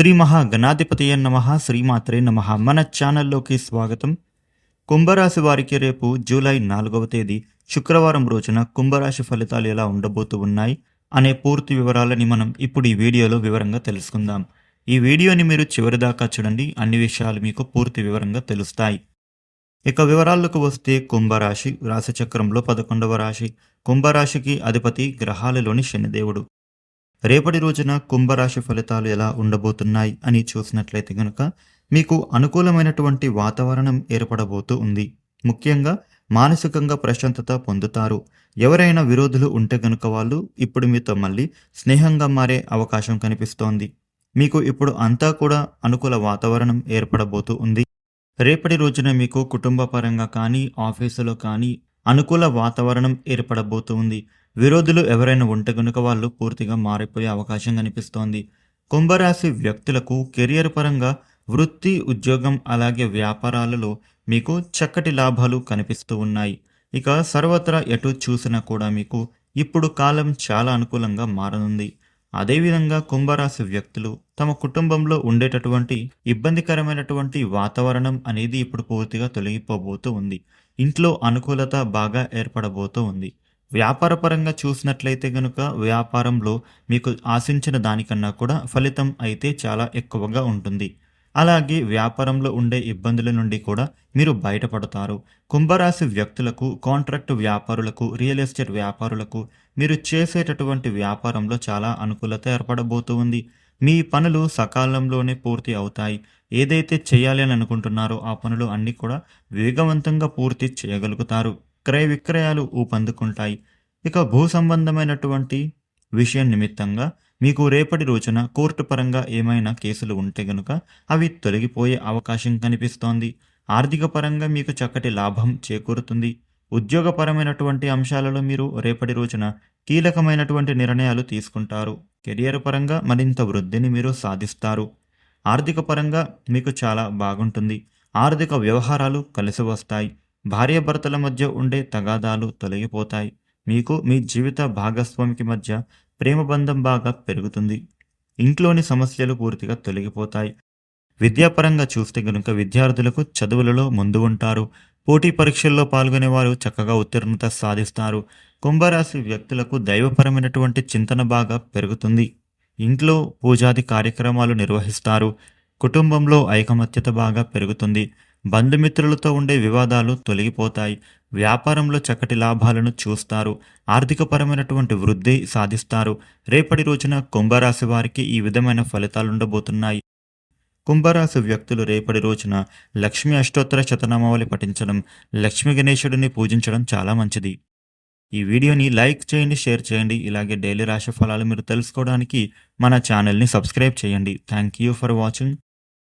శ్రీ మహాగణాధిపతియ నమ శ్రీమాత్రే నమ. మన ఛానల్లోకి స్వాగతం. కుంభరాశి వారికి రేపు జూలై నాలుగవ తేదీ శుక్రవారం రోజున కుంభరాశి ఫలితాలు ఎలా ఉండబోతూ ఉన్నాయి అనే పూర్తి వివరాలని మనం ఇప్పుడు ఈ వీడియోలో వివరంగా తెలుసుకుందాం. ఈ వీడియోని మీరు చివరిదాకా చూడండి అన్ని విషయాలు మీకు పూర్తి వివరంగా తెలుస్తాయి. ఇక వివరాలకు వస్తే కుంభరాశి రాశిచక్రంలో పదకొండవ రాశి. కుంభరాశికి అధిపతి గ్రహాలలోని శనిదేవుడు రేపటి రోజున కుంభరాశి ఫలితాలు ఎలా ఉండబోతున్నాయి అని చూసినట్లయితే గనుక మీకు అనుకూలమైనటువంటి వాతావరణం ఏర్పడబోతూ ఉంది. ముఖ్యంగా మానసికంగా ప్రశాంతత పొందుతారు. ఎవరైనా విరోధులు ఉంటే గనుక వాళ్ళు ఇప్పుడు మీతో మళ్ళీ స్నేహంగా మారే అవకాశం కనిపిస్తోంది. మీకు ఇప్పుడు అంతా కూడా అనుకూల వాతావరణం ఏర్పడబోతూ ఉంది. రేపటి రోజున మీకు కుటుంబ పరంగా కానీ ఆఫీసులో కానీ అనుకూల వాతావరణం ఏర్పడబోతూ ఉంది. విరోధులు ఎవరైనా ఉంటే గనుక వాళ్ళు పూర్తిగా మారిపోయే అవకాశం కనిపిస్తోంది. కుంభరాశి వ్యక్తులకు కెరియర్ పరంగా వృత్తి ఉద్యోగం అలాగే వ్యాపారాలలో మీకు చక్కటి లాభాలు కనిపిస్తూ ఉన్నాయి. ఇక సర్వత్రా ఎటు చూసినా కూడా మీకు ఇప్పుడు కాలం చాలా అనుకూలంగా మారనుంది. అదేవిధంగా కుంభరాశి వ్యక్తులు తమ కుటుంబంలో ఉండేటటువంటి ఇబ్బందికరమైనటువంటి వాతావరణం అనేది ఇప్పుడు పూర్తిగా తొలగిపోబోతూ ఉంది. ఇంట్లో అనుకూలత బాగా ఏర్పడబోతూ ఉంది. వ్యాపారపరంగా చూసినట్లయితే గనుక వ్యాపారంలో మీకు ఆశించిన దానికన్నా కూడా ఫలితం అయితే చాలా ఎక్కువగా ఉంటుంది. అలాగే వ్యాపారంలో ఉండే ఇబ్బందుల నుండి కూడా మీరు బయటపడతారు. కుంభరాశి వ్యక్తులకు కాంట్రాక్ట్ వ్యాపారులకు రియల్ ఎస్టేట్ వ్యాపారులకు మీరు చేసేటటువంటి వ్యాపారంలో చాలా అనుకూలత ఏర్పడబోతూ ఉంది. మీ పనులు సకాలంలోనే పూర్తి అవుతాయి. ఏదైతే చేయాలి అని అనుకుంటున్నారో ఆ పనులు అన్నీ కూడా వేగవంతంగా పూర్తి చేయగలుగుతారు. క్రయ విక్రయాలు ఊపందుకుంటాయి. ఇక భూ సంబంధమైనటువంటి విషయం నిమిత్తంగా మీకు రేపటి రోజున కోర్టు పరంగా ఏమైనా కేసులు ఉంటే గనుక అవి తొలగిపోయే అవకాశం కనిపిస్తోంది. ఆర్థిక పరంగా మీకు చక్కటి లాభం చేకూరుతుంది. ఉద్యోగపరమైనటువంటి అంశాలలో మీరు రేపటి రోజున కీలకమైనటువంటి నిర్ణయాలు తీసుకుంటారు. కెరియర్ పరంగా మరింత వృద్ధిని మీరు సాధిస్తారు. ఆర్థిక పరంగా మీకు చాలా బాగుంటుంది. ఆర్థిక వ్యవహారాలు కలిసి వస్తాయి. భార్యాభర్తల మధ్య ఉండే తగాదాలు తొలగిపోతాయి. మీకు మీ జీవిత భాగస్వామికి మధ్య ప్రేమ బంధం బాగా పెరుగుతుంది. ఇంట్లోని సమస్యలు పూర్తిగా తొలగిపోతాయి. విద్యాపరంగా చూస్తే గనుక విద్యార్థులకు చదువులలో ముందు ఉంటారు. పోటీ పరీక్షల్లో పాల్గొనే వారు చక్కగా ఉత్తీర్ణత సాధిస్తారు. కుంభరాశి వ్యక్తులకు దైవపరమైనటువంటి చింతన బాగా పెరుగుతుంది. ఇంట్లో పూజాది కార్యక్రమాలు నిర్వహిస్తారు. కుటుంబంలో ఐకమత్యత బాగా పెరుగుతుంది. బంధుమిత్రులతో ఉండే వివాదాలు తొలగిపోతాయి. వ్యాపారంలో చక్కటి లాభాలను చూస్తారు. ఆర్థికపరమైనటువంటి వృద్ధి సాధిస్తారు. రేపటి రోజున కుంభరాశి వారికి ఈ విధమైన ఫలితాలు ఉండబోతున్నాయి. కుంభరాశి వ్యక్తులు రేపటి రోజున లక్ష్మీ అష్టోత్తర శతనామావళి పఠించడం లక్ష్మీ గణేశుడిని పూజించడం చాలా మంచిది. ఈ వీడియోని లైక్ చేయండి షేర్ చేయండి. ఇలాగే డైలీ రాశి ఫలాలు మీరు తెలుసుకోవడానికి మన ఛానల్ని సబ్స్క్రైబ్ చేయండి. Thank you for watching.